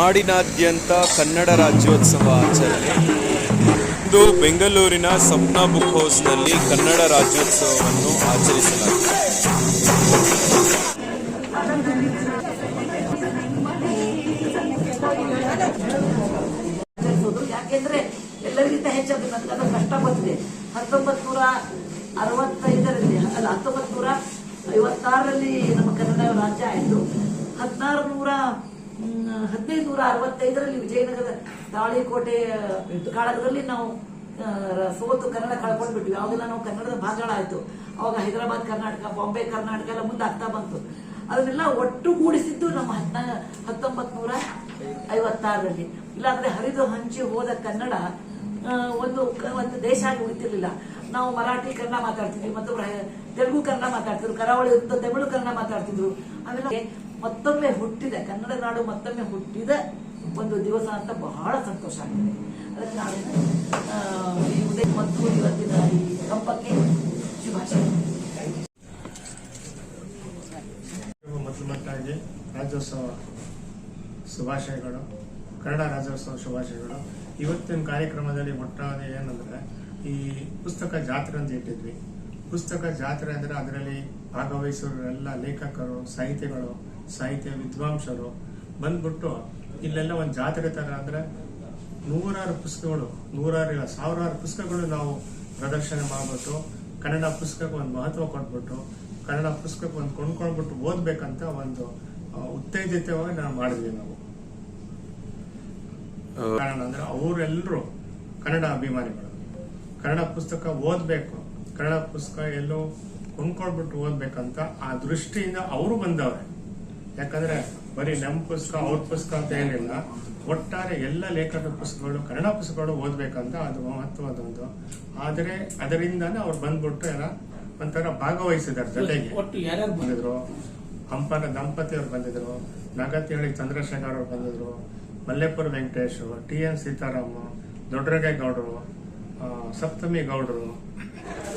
ನಾಡಿನಾದ್ಯಂತ ಕನ್ನಡ ರಾಜ್ಯೋತ್ಸವ ಆಚರಣೆ. ಇಂದು ಬೆಂಗಳೂರಿನ ಸಪ್ನ ಬುಕ್ ಹೌಸ್ನಲ್ಲಿ ಕನ್ನಡ ರಾಜ್ಯೋತ್ಸವವನ್ನು ಆಚರಿಸಲಾಗಿದೆ. ಯಾಕೆಂದ್ರೆ ಎಲ್ಲರಿಗಿಂತ ಹೆಚ್ಚಾದ ನನಗದು ಕಷ್ಟ ಬಂದಿದೆ. ಹತ್ತೊಂಬತ್ ಅರವತ್ತೈದರಲ್ಲಿ, ಅಲ್ಲ ಹತ್ತೊಂಬತ್ ನೂರ ಐವತ್ತಾರರಲ್ಲಿ ನಮ್ಮ ಕನ್ನಡ ರಾಜ್ಯ ಆಯಿತು. ಹದಿನಾರು ನೂರ ಹದಿನೈದು ನೂರ ಅರವತ್ತೈದರಲ್ಲಿ ವಿಜಯನಗರ ದಾಳಿಕೋಟೆ ಕಾಳಗದಲ್ಲಿ ನಾವು ಸೋತು ಕನ್ನಡ ಕಳ್ಕೊಂಡು ಬಿಟ್ವಿ ಅವಾಗೆಲ್ಲ ನಾವು ಕನ್ನಡದ ಭಾಗಗಳಾಯ್ತು ಅವಾಗ ಹೈದರಾಬಾದ್ ಕರ್ನಾಟಕ, ಬಾಂಬೆ ಕರ್ನಾಟಕ ಎಲ್ಲ ಮುಂದೆ ಆಗ್ತಾ ಬಂತು. ಅದನ್ನೆಲ್ಲ ಒಟ್ಟುಗೂಡಿಸಿದ್ದು ನಮ್ಮ ಹತ್ನ ಹತ್ತೊಂಬತ್ ನೂರ ಐವತ್ತಾರರಲ್ಲಿ ಇಲ್ಲಾಂದ್ರೆ ಹರಿದು ಹಂಚಿ ಹೋದ ಕನ್ನಡ ಒಂದು ಒಂದು ದೇಶ ಆಗಿ ಉಳಿತಿರ್ಲಿಲ್ಲ. ನಾವು ಮರಾಠಿ ಕನ್ನಡ ಮಾತಾಡ್ತಿದ್ವಿ ಮತ್ತು ತೆಲುಗು ಕನ್ನಡ ಮಾತಾಡ್ತಿದ್ರು, ಕರಾವಳಿ ತಮಿಳು ಕನ್ನಡ ಮಾತಾಡ್ತಿದ್ರು. ಆಮೇಲೆ ಮತ್ತೊಮ್ಮೆ ಹುಟ್ಟಿದೆ. ಕನ್ನಡ ನಾಡು ಮತ್ತೊಮ್ಮೆ ಹುಟ್ಟಿದ. ಒಂದು ದಿವಸ ಅಂತ ಬಹಳ ಸಂತೋಷ ಆಗ್ತದೆ. ಅದಕ್ಕೆ ನಾಳೆ ಈ ಉದಯ ಮತ್ತು ಇವತ್ತಿನ ಈ ಹಬ್ಬಕ್ಕೆ ಶುಭಾಶಯ. ರಾಜ್ಯೋತ್ಸವ ಶುಭಾಶಯಗಳು, ಕನ್ನಡ ರಾಜ್ಯೋತ್ಸವ ಶುಭಾಶಯಗಳು. ಇವತ್ತಿನ ಕಾರ್ಯಕ್ರಮದಲ್ಲಿ ಮೊಟ್ಟಾದ ಏನಂದ್ರೆ, ಈ ಪುಸ್ತಕ ಜಾತ್ರೆ ಅಂತ ಇಟ್ಟಿದ್ವಿ. ಪುಸ್ತಕ ಜಾತ್ರೆ ಅಂದ್ರೆ ಅದರಲ್ಲಿ ಭಾಗವಹಿಸುವ ಎಲ್ಲ ಲೇಖಕರು, ಸಾಹಿತಿಗಳು ಸಾಹಿತ್ಯ ವಿದ್ವಾಂಸರು ಬಂದ್ಬಿಟ್ಟು ಇಲ್ಲೆಲ್ಲ ಒಂದು ಜಾತ್ರೆ ತರ ಅಂದ್ರೆ ನೂರಾರು ಪುಸ್ತಕಗಳು, ನೂರಾರು ಇಲ್ಲ, ಸಾವಿರಾರು ಪುಸ್ತಕಗಳು ನಾವು ಪ್ರದರ್ಶನ ಮಾಡ್ಬಿಟ್ಟು ಕನ್ನಡ ಪುಸ್ತಕಕ್ಕೆ ಒಂದು ಮಹತ್ವ ಕೊಟ್ಬಿಟ್ಟು, ಕನ್ನಡ ಪುಸ್ತಕಕ್ಕೆ ಒಂದು ಕೊಂಡ್ಕೊಂಡ್ಬಿಟ್ಟು ಓದ್ಬೇಕಂತ ಒಂದು ಉತ್ತೇಜಿತವಾಗಿ ನಾವು ಮಾಡಿದ್ವಿ ನಾವು. ಕಾರಣ ಅಂದ್ರೆ ಅವರೆಲ್ಲರೂ ಕನ್ನಡ ಅಭಿಮಾನಿಗಳು. ಕನ್ನಡ ಪುಸ್ತಕ ಓದ್ಬೇಕು, ಕನ್ನಡ ಪುಸ್ತಕ ಎಲ್ಲೋ ಕೊಂಡ್ಕೊಂಡ್ಬಿಟ್ಟು ಓದ್ಬೇಕಂತ ಆ ದೃಷ್ಟಿಯಿಂದ ಅವರು ಬಂದವ್ರೆ. ಯಾಕಂದ್ರೆ ಬರೀ ನಮ್ಮ ಪುಸ್ತಕ ಅವ್ರ ಪುಸ್ತಕ ಅಂತ ಏನಿಲ್ಲ ಒಟ್ಟಾರೆ ಎಲ್ಲ ಲೇಖಕ ಪುಸ್ತಕಗಳು ಕನ್ನಡ ಪುಸ್ತಕಗಳು ಓದ್ಬೇಕಂತ ಅದು ಮಹತ್ವದೊಂದು ಆದರೆ ಅದರಿಂದಾನೇ ಅವ್ರು ಬಂದ್ಬಿಟ್ಟು ಏನೋ ಒಂಥರ ಭಾಗವಹಿಸಿದ್ದಾರೆ ಜೊತೆಗೆ. ಒಟ್ಟು ಯಾರ್ಯಾರು ಬಂದಿದ್ರು. ಹಂಪನ ದಂಪತಿ ಅವ್ರು ಬಂದಿದ್ರು ನಗತಿಹಳ್ಳಿ ಚಂದ್ರಶೇಖರ್ ಅವ್ರು ಬಂದಿದ್ರು ಮಲ್ಲೇಪುರ ವೆಂಕಟೇಶ್ ಟಿ ಎನ್ ಸೀತಾರಾಮ್ ದೊಡ್ಡರಗೆ ಗೌಡರು ಸಪ್ತಮಿ ಗೌಡರು.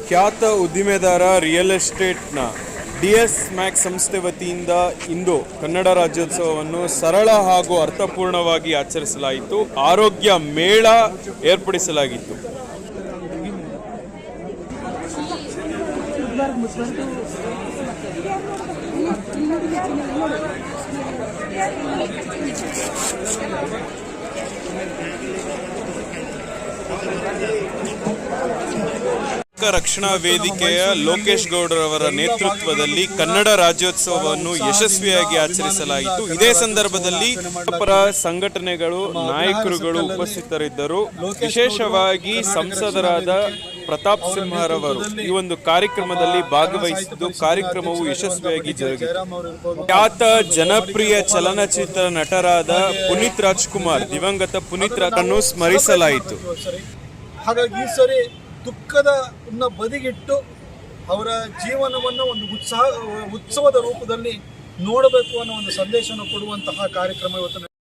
ಖ್ಯಾತ ಉದ್ದಿಮೆದಾರ ರಿಯಲ್ ಎಸ್ಟೇಟ್ನ ಡಿ ಎಸ್ ಮ್ಯಾಕ್ ಸಂಸ್ಥೆ ವತಿಯಿಂದ ಇಂದು ಕನ್ನಡ ರಾಜ್ಯೋತ್ಸವವನ್ನು ಸರಳ ಹಾಗೂ ಅರ್ಥಪೂರ್ಣವಾಗಿ ಆಚರಿಸಲಾಯಿತು. ಆರೋಗ್ಯ ಮೇಳ ಏರ್ಪಡಿಸಲಾಗಿತ್ತು. ರಕ್ಷಣಾ ವೇದಿಕೆಯ ಲೋಕೇಶ್ ಗೌಡರವರ ನೇತೃತ್ವದಲ್ಲಿ ಕನ್ನಡ ರಾಜ್ಯೋತ್ಸವವನ್ನು ಯಶಸ್ವಿಯಾಗಿ ಆಚರಿಸಲಾಯಿತು. ಇದೇ ಸಂದರ್ಭದಲ್ಲಿ ಪರ ಸಂಘಟನೆಗಳು, ನಾಯಕರುಗಳು ಉಪಸ್ಥಿತರಿದ್ದರು. ವಿಶೇಷವಾಗಿ ಸಂಸದರಾದ ಪ್ರತಾಪ್ ಸಿಂಹರವರು ಈ ಒಂದು ಕಾರ್ಯಕ್ರಮದಲ್ಲಿ ಭಾಗವಹಿಸಿದ್ದು ಕಾರ್ಯಕ್ರಮವು ಯಶಸ್ವಿಯಾಗಿ ಜರುಗಿತು ಖ್ಯಾತ ಜನಪ್ರಿಯ ಚಲನಚಿತ್ರ ನಟರಾದ ಪುನೀತ್ ರಾಜ್ಕುಮಾರ್, ದಿವಂಗತ ಪುನೀತ್ ರಾಜನ್ನು ಸ್ಮರಿಸಲಾಯಿತು. ಹಾಗಾಗಿ ಈ ಸರಿ ದುಃಖದ ಬದಿಗಿಟ್ಟು ಅವರ ಜೀವನವನ್ನು ಒಂದು ಉತ್ಸಾಹ, ಉತ್ಸವದ ರೂಪದಲ್ಲಿ ನೋಡಬೇಕು ಅನ್ನೋ ಒಂದು ಸಂದೇಶವನ್ನು ಕೊಡುವಂತಹ ಕಾರ್ಯಕ್ರಮ ಇವತ್ತು